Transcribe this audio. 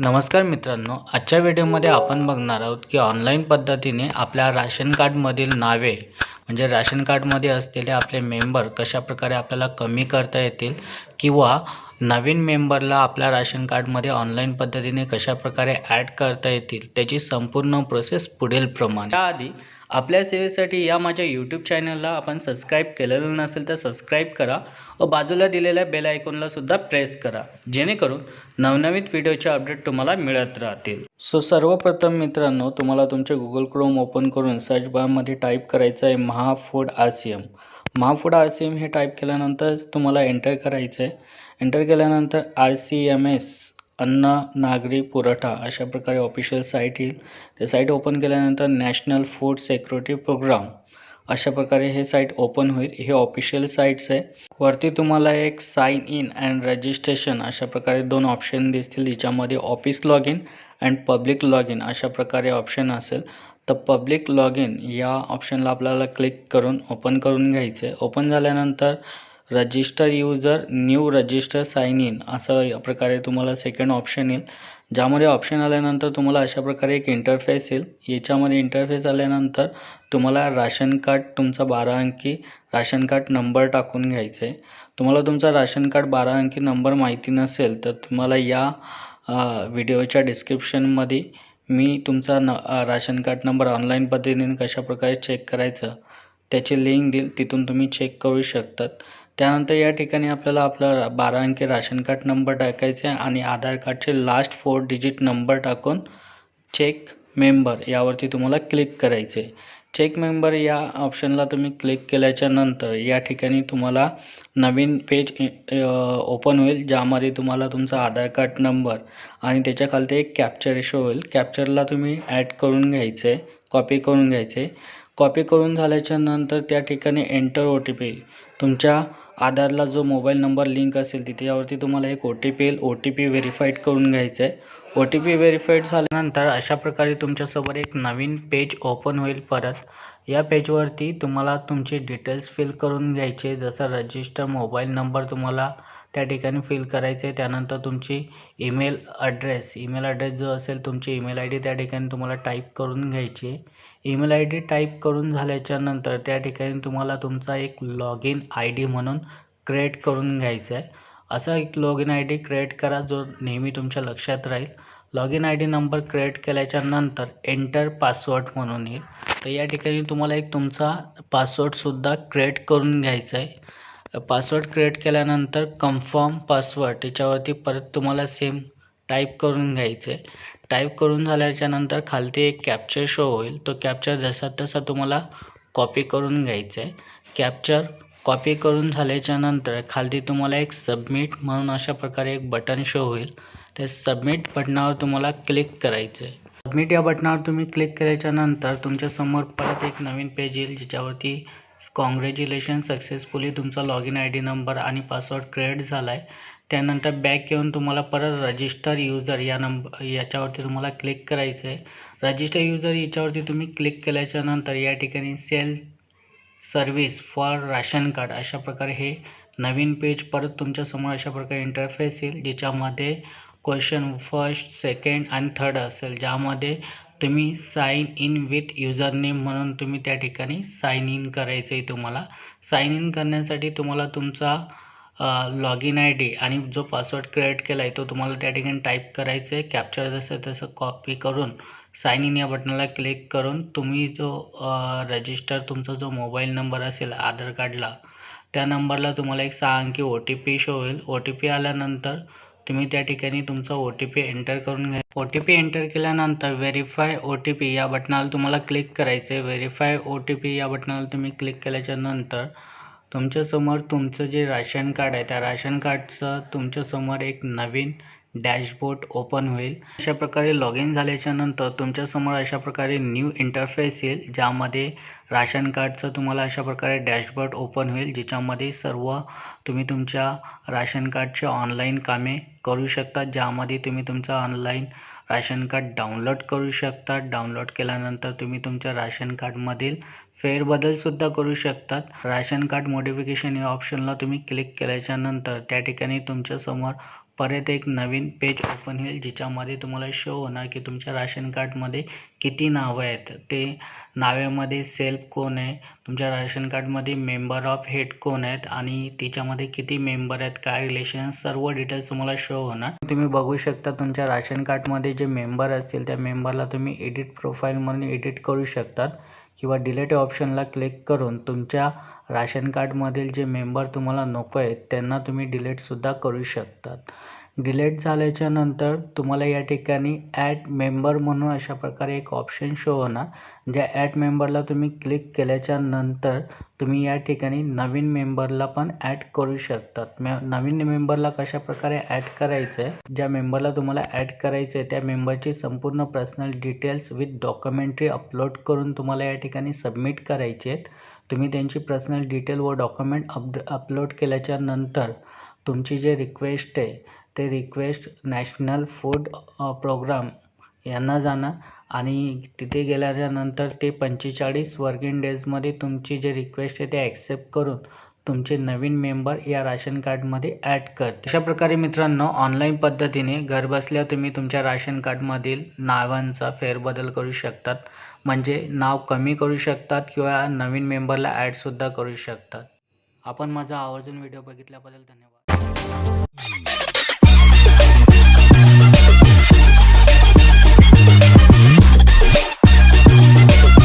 नमस्कार मित्रांनो आजच्या व्हिडिओमध्ये आपण बघणार आहोत की ऑनलाईन पद्धतीने आपल्या राशन कार्डमधील नावे म्हणजे राशन कार्डमध्ये असलेले आपले मेंबर कशाप्रकारे आपल्याला कमी करता येतील किंवा नवीन मेंबरला आपल्या राशन कार्डमध्ये ऑनलाईन पद्धतीने कशाप्रकारे ॲड करता येतील त्याची संपूर्ण प्रोसेस पुढील प्रमाणे. त्याआधी आपल्या सेवेसाठी या माझ्या यूट्यूब चॅनलला आपण सबस्क्राईब केलेलं नसेल तर सबस्क्राईब करा. व बाजूला दिलेल्या बेल आयकॉनला सुद्धा प्रेस करा. जेणेकरून नवनवीन व्हिडिओचे अपडेट तुम्हाला मिळत राहतील. सो सर्वप्रथम मित्रांनो तुम्हाला तुमचे गुगल क्रोम ओपन करून सर्च बारमध्ये टाईप करायचं आहे Mahafood R C M Mahafood R C M हे टाईप केल्यानंतर तुम्हाला एंटर करायचं आहे एंटर केल्यानंतर आर सी एम एस अन्न नागरी पुरवठा अशा प्रकारे ऑफिशियल साईट येईल. ते साईट ओपन केल्यानंतर नॅशनल फूड सेक्युरिटी प्रोग्राम अशा प्रकारे हे साईट ओपन होईल. हे ऑफिशियल साईट्स आहे. वरती तुम्हाला एक साईन इन अँड रजिस्ट्रेशन अशा प्रकारे दोन ऑप्शन दिसतील. ज्याच्यामध्ये office log in and public log in अशा प्रकारे ऑप्शन असेल. तर पब्लिक लॉग इन या ऑप्शनला आपल्याला क्लिक करून ओपन करून घ्यायचं आहे ओपन झाल्यानंतर register user new register sign in असं या प्रकारे तुम्हाला सेकंड ऑप्शन येईल. ज्यामध्ये ऑप्शन आल्यानंतर तुम्हाला अशा प्रकारे एक इंटरफेस येईल. याच्यामध्ये इंटरफेस आल्यानंतर तुम्हाला राशन कार्ड तुमचा बारा अंकी राशन कार्ड नंबर टाकून घ्यायचा. आहे तुम्हाला तुमचा राशन कार्ड बारा अंकी नंबर माहिती नसेल तर तुम्हाला या व्हिडिओच्या डिस्क्रिप्शनमध्ये मी तुमचा न राशन कार्ड नंबर ऑनलाईन पद्धतीने कशाप्रकारे चेक करायचं त्याची लिंक देईल. तिथून तुम्ही चेक करू शकतात. त्यानंतर या ठिकाणी आपल्याला आपला बारा अंकी राशन कार्ड नंबर टाकायचे आहे आणि आधार कार्डचे लास्ट फोर डिजिट नंबर टाकून चेक मेंबर यावरती तुम्हाला क्लिक करायचे चेक मेंबर या ऑप्शनला तुम्ही क्लिक केल्याच्यानंतर या ठिकाणी तुम्हाला नवीन पेज ओपन होईल ज्यामध्ये तुम्हाला तुमचा आधार कार्ड नंबर आणि त्याच्या खालती एक कॅप्चर शो होईल. कॅप्चरला तुम्ही ॲड करून घ्यायचे कॉपी करून घ्यायचे कॉपी करून झाल्याच्यानंतर त्या ठिकाणी एंटर ओ टी पी तुमच्या आधारला जो मोबाईल नंबर लिंक असेल तिथे यावरती तुम्हाला एक ओ टी पी येईल. ओ टी पी व्हेरीफाईड करून घ्यायचं आहे ओ टी पी व्हेरीफाईड झाल्यानंतर अशा प्रकारे तुमच्यासमोर एक नवीन पेज ओपन होईल परत. या पेजवरती तुम्हाला तुमचे डिटेल्स फिल करून घ्यायचे. जसं रजिस्टर मोबाईल नंबर तुम्हाला त्या ठिकाणी फिल करायचे. आहे त्यानंतर तुमची ईमेल ॲड्रेस ईमेल ॲड्रेस जो असेल तुमची ईमेल आय डी त्या ठिकाणी तुम्हाला टाईप करून घ्यायची आहे. ईमेल आय डी टाईप करून झाल्याच्यानंतर त्या ठिकाणी तुम्हाला तुमचा एक लॉग इन आय डी म्हणून क्रिएट करून घ्यायचा आहे. असा एक log in I D create करा जो नेहमी तुमच्या लक्षात राहील. Log in I D number create केल्याच्यानंतर एंटर पासवर्ड म्हणून येईल. तर या ठिकाणी तुम्हाला एक तुमचा पासवर्डसुद्धा क्रिएट करून घ्यायचा आहे. पासवर्ड क्रिएट केल्यानंतर कन्फर्म पासवर्ड त्याच्यावरती परत तुम्हाला सेम टाईप करून घ्यायचं. आहे टाईप करून झाल्याच्यानंतर खालती एक कॅप्चर शो होईल. तो कॅप्चर जसा तसा तुम्हाला कॉपी करून घ्यायचा. आहे कॅप्चर कॉपी करून झाल्याच्यानंतर खालती तुम्हाला एक सबमिट म्हणून अशा प्रकारे एक बटन शो होईल. त्या सबमिट बटनावर तुम्हाला क्लिक करायचं. आहे सबमिट या बटनावर तुम्ही क्लिक केल्याच्यानंतर तुमच्यासमोर परत एक नवीन पेज येईल ज्याच्यावरती कॉंग्रॅच्युलेशन सक्सेसफुली तुमचा log in I D number आणि पासवर्ड क्रिएट झाला आहे त्यानंतर बॅक येऊन तुम्हाला परत रजिस्टर युजर या नंब याच्यावरती तुम्हाला क्लिक करायचं आहे रजिस्टर युजर याच्यावरती तुम्ही क्लिक केल्याच्यानंतर या ठिकाणी self service for ration card अशा प्रकारे हे नवीन पेज परत तुमच्यासमोर अशा प्रकारे इंटरफेस येईल ज्याच्यामध्ये क्वेश्चन फर्स्ट सेकंड आणि थर्ड असेल. ज्यामध्ये तुम्ही साईन इन विथ युजरनेम म्हणून तुम्ही त्या ठिकाणी साईन इन करायचं आहे तुम्हाला. साईन इन करण्यासाठी तुम्हाला तुमचा लॉग इन आय डी आणि जो पासवर्ड क्रिएट केला आहे तो तुम्हाला त्या ठिकाणी टाईप करायचं आहे कॅप्चर जसं तसं कॉपी करून साईन इन या बटनाला क्लिक करून तुम्ही जो रजिस्टर तुमचा जो मोबाईल नंबर असेल आधार कार्डला त्या नंबरला तुम्हाला एक सहा अंकी ओ टी पी शो होईल. ओ टी पी आल्यानंतर तुम्ही त्या ठिकाणी तुमचा ओ टी पी एंटर करून घ्या. ओ टी पी एंटर केल्यानंतर व्हेरीफाय ओ टी पी या बटनाला तुम्हाला क्लिक करायचं आहे व्हेरीफाय ओ टी पी या बटनाला तुम्ही क्लिक केल्याच्यानंतर तुमच्यासमोर तुमचं जे राशन कार्ड आहे त्या राशन कार्डचं तुमच्यासमोर एक नवीन डॅशबोर्ड ओपन होईल. अशा प्रकारे लॉग इन झाल्याच्यानंतर तुमच्यासमोर अशा प्रकारे न्यू इंटरफेस येईल ज्यामध्ये राशन कार्डचं तुम्हाला अशा प्रकारे डॅशबोर्ड ओपन होईल ज्याच्यामध्ये सर्व तुम्ही तुमच्या राशन कार्डचे ऑनलाईन कामे करू शकता ज्यामध्ये तुम्ही तुमचं ऑनलाईन राशन कार्ड डाउनलोड करू शकता. डाउनलोड केल्यानंतर तुम्ही तुमच्या राशन कार्डमधील फेरबदलसुद्धा करू शकतात. राशन कार्ड मॉडिफिकेशन या ऑप्शनला तुम्ही क्लिक केल्याच्यानंतर त्या ठिकाणी तुमच्यासमोर परत एक नवीन पेज ओपन होईल जिच्यामध्ये तुम्हाला शो होणार की तुमच्या राशन कार्डमध्ये किती नावं आहेत. ते नावेमध्ये सेल्फ कोण आहे तुमच्या राशन कार्डमध्ये मेंबर ऑफ हेड कोण आहेत आणि तिच्यामध्ये किती मेंबर आहेत काय रिलेशन सर्व डिटेल्स तुम्हाला शो होणार. तुम्ही बघू शकता तुमच्या राशन कार्डमध्ये जे मेंबर असतील त्या मेंबरला तुम्ही एडिट प्रोफाईल म्हणून एडिट करू शकतात. किंवा डिलेट ऑप्शनला क्लिक करून तुमच्या राशन कार्डमधील जे मेंबर तुम्हाला नको आहेत त्यांना तुम्ही डिलेटसुद्धा करू शकतात. डिलीट झाल्याच्यानंतर तुम्हाला या ठिकाणी ॲट मेंबर म्हणून अशा प्रकारे एक ऑप्शन शो होणार. ज्या ॲट मेंबरला तुम्ही क्लिक केल्याच्यानंतर तुम्ही या ठिकाणी नवीन मेंबरला पण ॲड करू शकतात मे नवीन मेंबरला कशा प्रकारे ॲड करायचं आहे ज्या मेंबरला तुम्हाला ॲड करायचं आहे त्या मेंबरची संपूर्ण personal details with documentary upload करून तुम्हाला या ठिकाणी सबमिट करायचे आहेत. तुम्ही त्यांची पर्सनल डिटेल व डॉक्युमेंट अप अपलोड केल्याच्यानंतर तुमची जे रिक्वेस्ट आहे ते रिक्वेस्ट नॅशनल फूड प्रोग्राम यांना जाणार. आणि तिथे गेल्याच्यानंतर ते पंचेचाळीस वर्किंग डेजमध्ये तुमची जे रिक्वेस्ट आहे ते ॲक्सेप्ट करून तुमचे नवीन मेंबर या राशन कार्डमध्ये ॲड करते अशा प्रकारे मित्रांनो ऑनलाईन पद्धतीने घरबसल्या तुम्ही तुमच्या राशन कार्डमधील नावांचा फेरबदल करू शकतात. म्हणजे नाव कमी करू शकतात किंवा नवीन मेंबरला ॲडसुद्धा करू शकतात. आपण माझा आवर्जून व्हिडिओ बघितल्याबद्दल धन्यवाद.